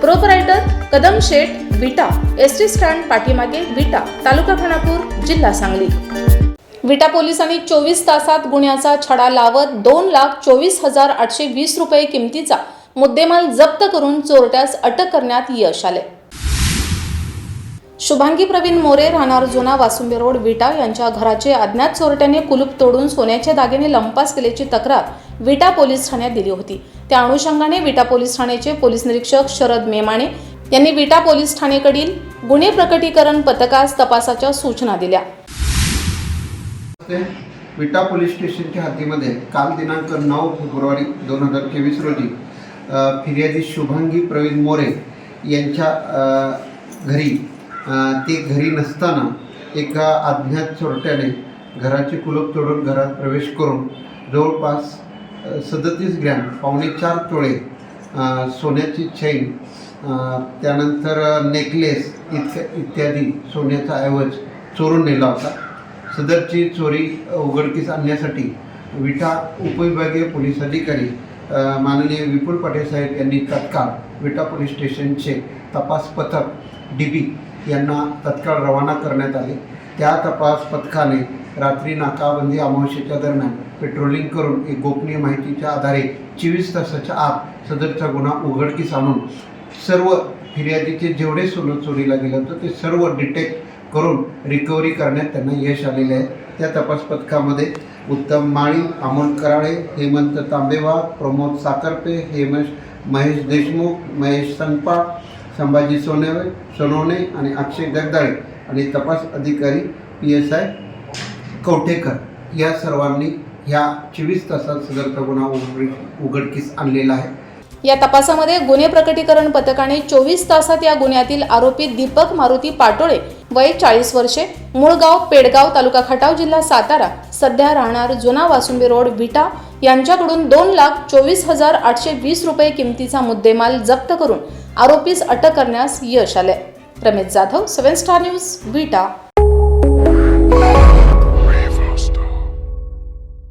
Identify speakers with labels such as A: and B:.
A: Proprietor Kadam शेठ Vita S T stand पाठीमागे विटा तालुका खानापूर जिल्हा सांगली विटा पोलिसांनी चोवीस तासात गुन्ह्याचा छडा लावत दोन लाख चोवीस हजार आठशे वीस रुपये किमतीचा मुद्देमाल जप्त करून चोरट्यास अटक करण्यात यश आले शुभांगी प्रवीण मोरे राहणार जुना वासुंबे रोड विटा यांच्या घराचे अज्ञात चोरट्याने कुलूप तोडून सोन्याचे दागिने लंपास केल्याची तक्रार विटा पोलीस ठाण्यात दिली होती. त्या अनुषंगाने विटा पोलीस ठाण्याचे पोलीस निरीक्षक शरद मेमाणे यांनी विटा पोलीस ठाणेकडील गुन्हे प्रकटीकरण पथकास तपासाच्या सूचना दिल्या.
B: विटा पोलीस स्टेशनच्या हद्दीमध्ये काल दिनांक नऊ फेब्रुवारी दोन हजार तेवीस रोजी फिर्यादी शुभांगी प्रवीण मोरे यांच्या घरी ते घरी नसताना एका अज्ञात चोरट्याने घराचे कुलूप तोडून घरात प्रवेश करून जवळपास सदतीस ग्रॅम पावणे चार तोळे सोन्याची चैन त्यानंतर नेकलेस इत्या इत्यादी सोन्याचा ऐवज चोरून नेला होता. सदरची चोरी उघडकीस आणण्यासाठी विटा उपविभागीय पोलीस अधिकारी माननीय विपुल पाटील साहेब यांनी तत्काळ विटा पोलीस स्टेशनचे तपास पथक डी बी यांना तत्काळ रवाना करण्यात आले. त्या तपास पथकाने रात्री नाकाबंदी अमावस्येच्या दरम्यान पेट्रोलिंग करून एक गोपनीय माहितीच्या आधारे चोवीस तासाच्या आत सदरचा गुन्हा उघडकीस आणून सर्व फिर्यादीचे जेवढे सोनं चोरीला गेलं होतं ते सर्व डिटेक्ट करून रिकव्हरी करण्यात त्यांना यश आलेले आहे. त्या तपास पथकामध्ये उत्तम माळी अमोल कराळे हेमंत तांबेवा प्रमोद साकरपे हेमश महेश देशमुख महेश संगपाळ संभाजी सोनेवे सोनवणे आणि अक्षय जगदाळे आणि तपास अधिकारी पी एस आय कवठेकर या सर्वांनी ह्या चोवीस तासात सदरचा गुन्हा उघड उघडकीस आणलेला आहे.
A: या तपासामध्ये गुन्हे प्रकटीकरण पथकाने चोवीस तासात या गुन्ह्यातील आरोपी दीपक मारुती पाटोळे वय चाळीस वर्षे मुळगाव पेडगाव तालुका खटाव जिल्हा सातारा सध्या राहणार जुना वासुंबी रोड विटा यांच्याकडून दोन लाख चोवीस हजार आठशे वीस रुपये किमतीचा मुद्देमाल जप्त करून आरोपीस अटक करण्यास यश आले Ramesh Jadhav seven star news Vita.